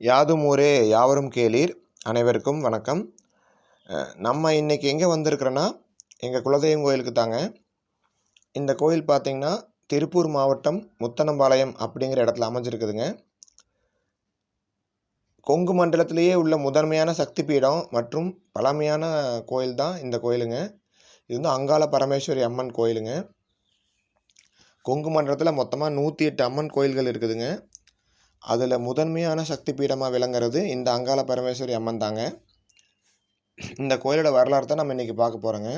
யாதும் ஊரே யாவரும் கேளீர். அனைவருக்கும் வணக்கம். நம்ம இன்றைக்கி எங்கே வந்திருக்கிறோன்னா எங்கள் குலதெய்வம் கோயிலுக்கு தாங்க. இந்த கோயில் பார்த்திங்கன்னா திருப்பூர் மாவட்டம் முத்தனம்பாளையம் அப்படிங்கிற இடத்துல அமைஞ்சிருக்குதுங்க. கொங்கு மண்டலத்திலேயே உள்ள முதன்மையான சக்தி பீடம் மற்றும் பழமையான கோயில் தான் இந்த கோயிலுங்க. இது வந்து அங்காள பரமேஸ்வரி அம்மன் கோயிலுங்க. கொங்கு மண்டலத்தில் மொத்தமாக நூற்றி எட்டு அம்மன் கோயில்கள் இருக்குதுங்க. அதில் முதன்மையான சக்தி பீடமாக விளங்குறது இந்த அங்காள பரமேஸ்வரி அம்மன் தாங்க. இந்த கோயிலோட வரலாறு தான் நம்ம இன்றைக்கி பார்க்க போகிறோங்க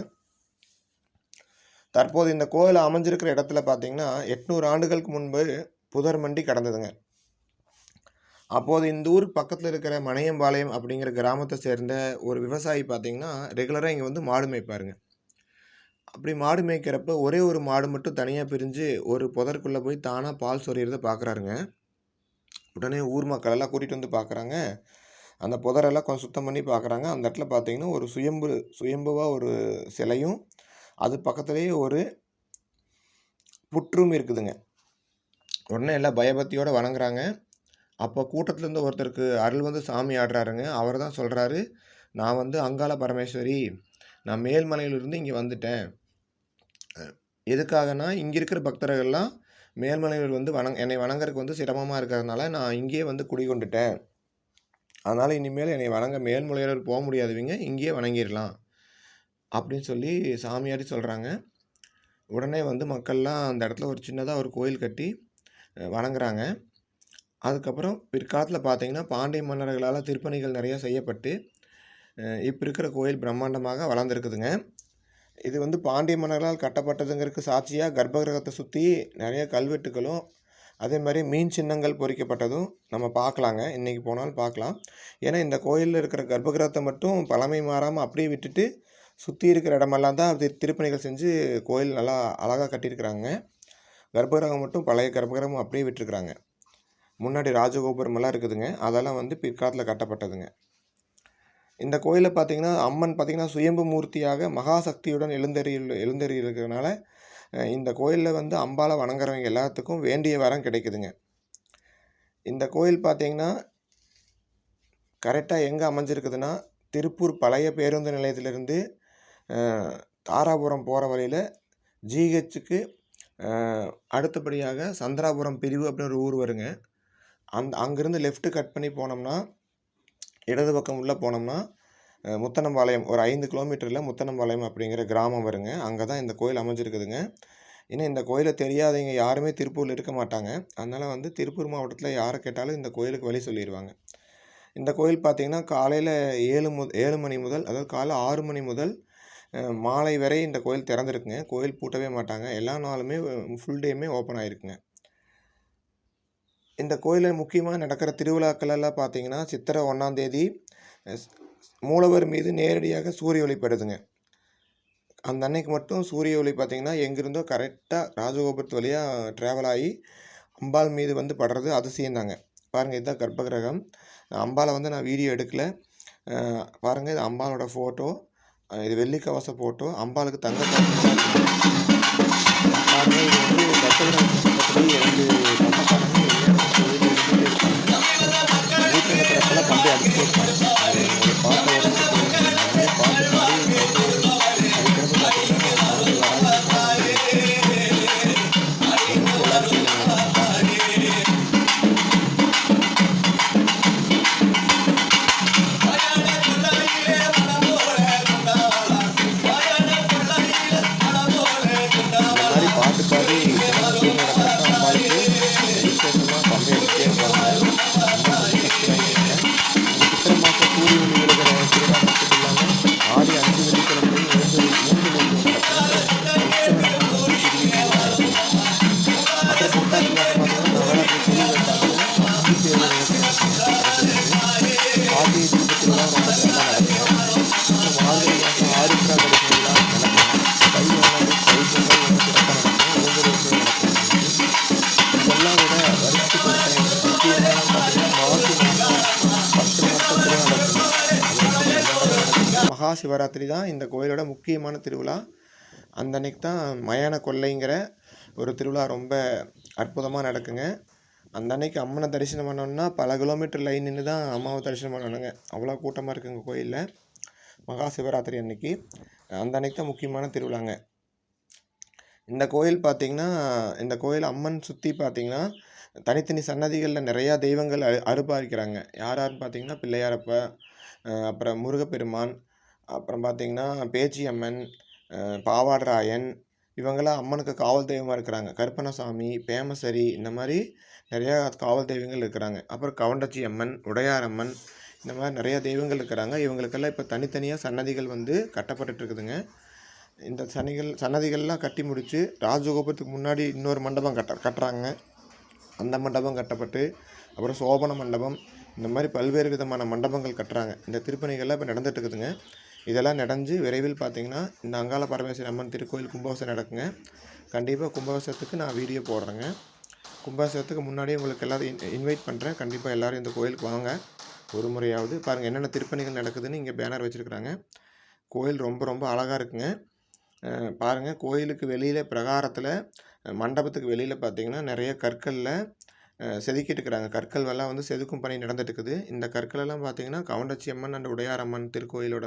தற்போது இந்த கோயில் அமைஞ்சிருக்கிற இடத்துல பார்த்தீங்கன்னா எட்நூறு ஆண்டுகளுக்கு முன்பு புதர் மண்டி கடந்ததுங்க. அப்போது இந்த ஊருக்கு பக்கத்தில் இருக்கிற மணையம்பாளையம் அப்படிங்கிற கிராமத்தை சேர்ந்த ஒரு விவசாயி பார்த்தீங்கன்னா ரெகுலராக இங்கே வந்து மாடு மேய்ப்பாருங்க. அப்படி மாடு மேய்க்கிறப்ப ஒரே ஒரு மாடு மட்டும் தனியாக பிரிஞ்சு ஒரு புதருக்குள்ளே போய் தானாக பால் சொரியறதை பார்க்குறாருங்க உடனே ஊர் மக்கள் எல்லாம் கூட்டிகிட்டு வந்து பார்க்குறாங்க அந்த புதரெல்லாம் கொஞ்சம் சுத்தம் பண்ணி பார்க்குறாங்க அந்த இடத்துல பார்த்தீங்கன்னா ஒரு சுயம்பு சுயம்புவாக ஒரு சிலையும் அது பக்கத்துலேயே ஒரு புற்றும் இருக்குதுங்க. உடனே எல்லாம் பயபக்தியோடு வணங்குறாங்க. அப்போ கூட்டத்துலேருந்து ஒருத்தருக்கு அருள் வந்து சாமி ஆடுறாருங்க. அவர் தான் சொல்கிறாரு நான் வந்து அங்காள பரமேஸ்வரி. நான் மேல்மலையிலிருந்து இங்கே வந்துட்டேன். எதுக்காகனா இங்கே இருக்கிற பக்தர்கள்லாம் மேல்மலையில் வந்து வணங் என்னை வணங்குறதுக்கு வந்து சிரமமாக இருக்கிறதுனால நான் இங்கேயே வந்து குடிகொண்டுட்டேன். அதனால் இனிமேல் என்னை வணங்க மேல்மலையில் போக முடியாதவங்க இங்கேயே வணங்கிடலாம். அப்படின்னு சொல்லி சாமியாரி சொல்கிறாங்க உடனே வந்து மக்கள்லாம் அந்த இடத்துல ஒரு சின்னதாக ஒரு கோயில் கட்டி வணங்குறாங்க. அதுக்கப்புறம் பிற்காலத்தில் பார்த்தீங்கன்னா பாண்டிய மன்னர்களால் திருப்பணிகள் நிறையா செய்யப்பட்டு இப்போ இருக்கிற கோயில் பிரம்மாண்டமாக வளர்ந்துருக்குதுங்க. இது வந்து பாண்டிய மன்னர்களால் கட்டப்பட்டதுங்கிறதுக்கு சாட்சியாக கர்ப்பகிரகத்தை சுற்றி நிறைய கல்வெட்டுகளும் அதே மாதிரி மீன் சின்னங்கள் பொறிக்கப்பட்டதும் நம்ம பார்க்கலாங்க. இன்றைக்கி போனாலும் பார்க்கலாம். ஏன்னா இந்த கோயிலில் இருக்கிற கர்ப்பகிரகத்தை மட்டும் பழமை மாறாமல் அப்படியே விட்டுட்டு சுற்றி இருக்கிற இடமெல்லாம் தான் அது திருப்பணிகள் செஞ்சு கோயில் நல்லா அழகாக கட்டியிருக்கிறாங்க. கர்ப்பகிரகம் மட்டும் பழைய கர்ப்பகிரகம் அப்படியே விட்டுருக்குறாங்க. முன்னாடி ராஜகோபுரமெல்லாம் இருக்குதுங்க. அதெல்லாம் வந்து பிற்காலத்தில் கட்டப்பட்டதுங்க. இந்த கோயிலில் பார்த்தீங்கன்னா அம்மன் பார்த்திங்கன்னா சுயம்பு மூர்த்தியாக மகாசக்தியுடன் எழுந்தறி எழுந்தறி இருக்கிறதுனால இந்த கோயிலில் வந்து அம்பாலை வணங்குறவங்க எல்லாத்துக்கும் வேண்டிய வரம் கிடைக்குதுங்க. இந்த கோயில் பார்த்திங்கன்னா கரெக்டாக எங்கே அமைஞ்சிருக்குதுன்னா திருப்பூர் பழைய பேருந்து நிலையத்திலிருந்து தாராபுரம் போகிற வழியில் ஜிஹெச்சுக்கு அடுத்தபடியாக சந்திராபுரம் பிரிவு அப்படின்னு ஒரு ஊர் வருங்க. அந் அங்கேருந்து லெஃப்ட்டு கட் பண்ணி போனோம்னா இடது பக்கம் உள்ளே போனோம்னா முத்தனம்பாளையம் ஒரு ஐந்து கிலோமீட்டரில் முத்தனம்பாளையம் அப்படிங்கிற கிராமம் வருங்க. அங்கே தான் இந்த கோயில் அமைஞ்சிருக்குதுங்க. ஏன்னா இந்த கோயிலை தெரியாதவங்க யாருமே திருப்பூரில் இருக்க மாட்டாங்க. அதனால் வந்து திருப்பூர் மாவட்டத்தில் யாரை கேட்டாலும் இந்த கோயிலுக்கு வழி சொல்லிடுவாங்க இந்த கோயில் பார்த்திங்கன்னா காலையில் ஏழு மு ஏழு மணி முதல் அதாவது காலை ஆறு மணி முதல் மாலை வரை இந்த கோயில் திறந்துருக்குங்க. கோயில் பூட்டவே மாட்டாங்க. எல்லா நாளுமே ஃபுல் டேமே ஓப்பன் ஆகிருக்குங்க இந்த கோயிலில் முக்கியமாக நடக்கிற திருவிழாக்கள் எல்லாம் பார்த்தீங்கன்னா சித்திரை ஒன்றாந்தேதி மூலவர் மீது நேரடியாக சூரிய ஒளி படுதுங்க அந்த அன்னைக்கு மட்டும் சூரிய ஒளி பார்த்திங்கன்னா எங்கேருந்தோ கரெக்டாக ராஜகோபுரத்து வழியாக ட்ராவல் ஆகி அம்பாள் மீது வந்து படுறது அதிசயம் தாங்க பாருங்கள் இதுதான் கர்ப்பகிரகம். அம்பாலை வந்து நான் வீடியோ எடுக்கலை. பாருங்கள் இது அம்பாலோட ஃபோட்டோ இது வெள்ளிக்கவச ஃபோட்டோ அம்பாளுக்கு தங்க பாருங்கள் இது வந்து கர்ப்பகிரகம் எனக்கு ரெண்டு கம்பி அடிச்சு ஒரு பாட்டை பாட்டு பாடி மகா சிவராத்திரி தான் இந்த கோயிலோட முக்கியமான திருவிழா. அந்த அன்னைக்கு தான் மயான கொள்ளைங்கிற ஒரு திருவிழா ரொம்ப அற்புதமாக நடக்குங்க. அந்த அன்னைக்கு அம்மனை தரிசனம் பண்ணணும்னா பல கிலோமீட்டர் லைன் நின்று தான் அம்மாவை தரிசனம் பண்ணணுங்க. அவ்வளோ கூட்டமாக இருக்குங்க கோயிலில். மகா சிவராத்திரி அன்னைக்கு. அந்த அன்னைக்கு தான் முக்கியமான திருவிழாங்க. இந்த கோயில் பார்த்திங்கன்னா இந்த கோயில் அம்மன் சுற்றி பார்த்திங்கன்னா தனித்தனி சன்னதிகளில் நிறையா தெய்வங்கள் அரு அருப்பாரிக்கிறாங்க யார் யாருன்னு பார்த்திங்கன்னா பிள்ளையாரப்ப அஹ் அப்புறம் முருகப்பெருமான் அப்புறம் பார்த்தீங்கன்னா பேச்சியம்மன் அஹ் பாவாடராயன் இவங்கெல்லாம் அம்மனுக்கு காவல் தெய்வமாக இருக்கிறாங்க. கருப்பணசாமி பேமசரி இந்த மாதிரி நிறையா காவல் தெய்வங்கள் இருக்கிறாங்க. அப்புறம் கவண்டச்சி அம்மன் உடையாரம்மன் இந்த மாதிரி நிறையா தெய்வங்கள் இருக்கிறாங்க. இவங்களுக்கெல்லாம் இப்போ தனித்தனியாக சன்னதிகள் வந்து கட்டப்பட்டுருக்குதுங்க இந்த சனிகள் சன்னதிகள்லாம் கட்டி முடித்து ராஜகோபுரத்துக்கு முன்னாடி இன்னொரு மண்டபம் கட்ட கட்டுறாங்க. அந்த மண்டபம் கட்டப்பட்டு அப்புறம் சோபன மண்டபம் இந்த மாதிரி பல்வேறு விதமான மண்டபங்கள் கட்டுறாங்க. இந்த திருப்பணிகள்லாம் இப்போ நடந்துகிட்டு இருக்குதுங்க இதெல்லாம் நடந்து விரைவில் பார்த்தீங்கன்னா இந்த அங்காள பரமேஸ்வரி அம்மன் திருக்கோயில் கும்பாபிஷேகம் நடக்குங்க. கண்டிப்பாக கும்பாபிஷேகத்துக்கு நான் வீடியோ போடுறேங்க. கும்பாபிஷேகத்துக்கு முன்னாடியே உங்களுக்கு எல்லாரும் இன் இன்வைட் பண்ணுறேன் கண்டிப்பாக எல்லோரும் இந்த கோயிலுக்கு வாங்க. ஒரு முறையாவது பாருங்கள் என்னென்ன திருப்பணிகள் நடக்குதுன்னு இங்கே பேனர் வச்சுருக்குறாங்க. கோயில் ரொம்ப ரொம்ப அழகாக இருக்குங்க. பாருங்கள் பாருங்க கோயிலுக்கு வெளியில் பிரகாரத்தில் மண்டபத்துக்கு வெளியில் பார்த்தீங்கன்னா நிறைய கற்களில் செதுக்கிட்டு இருக்கிறாங்க கற்கள் எல்லாம் வந்து செதுக்கும் பணி நடந்துட்டு இருக்குது இந்த கற்களெல்லாம் பார்த்தீங்கன்னா கவுண்டச்சி அம்மன் அண்ட் உடையார் அம்மன் திருக்கோயிலோட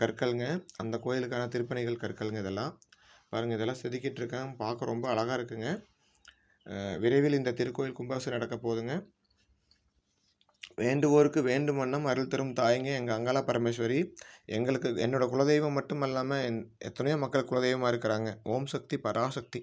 கற்கள்ங்க. அந்த கோயிலுக்கான திருப்பணிகள் கற்கள்ங்க இதெல்லாம். பாருங்கள் இதெல்லாம் செதுக்கிட்டு இருக்காங்க பார்க்க ரொம்ப அழகாக இருக்குங்க. விரைவில் இந்த திருக்கோயில் கும்பாசு நடக்க போகுதுங்க. வேண்டுவோருக்கு வேண்டும் வண்ணம் அருள் தரும் தாயங்க எங்கள் அங்காள பரமேஸ்வரி. எங்களுக்கு என்னோட குலதெய்வம் மட்டும் அல்லாமல் என் எத்தனையோ மக்கள் குலதெய்வமாக இருக்கிறாங்க. ஓம் சக்தி பராசக்தி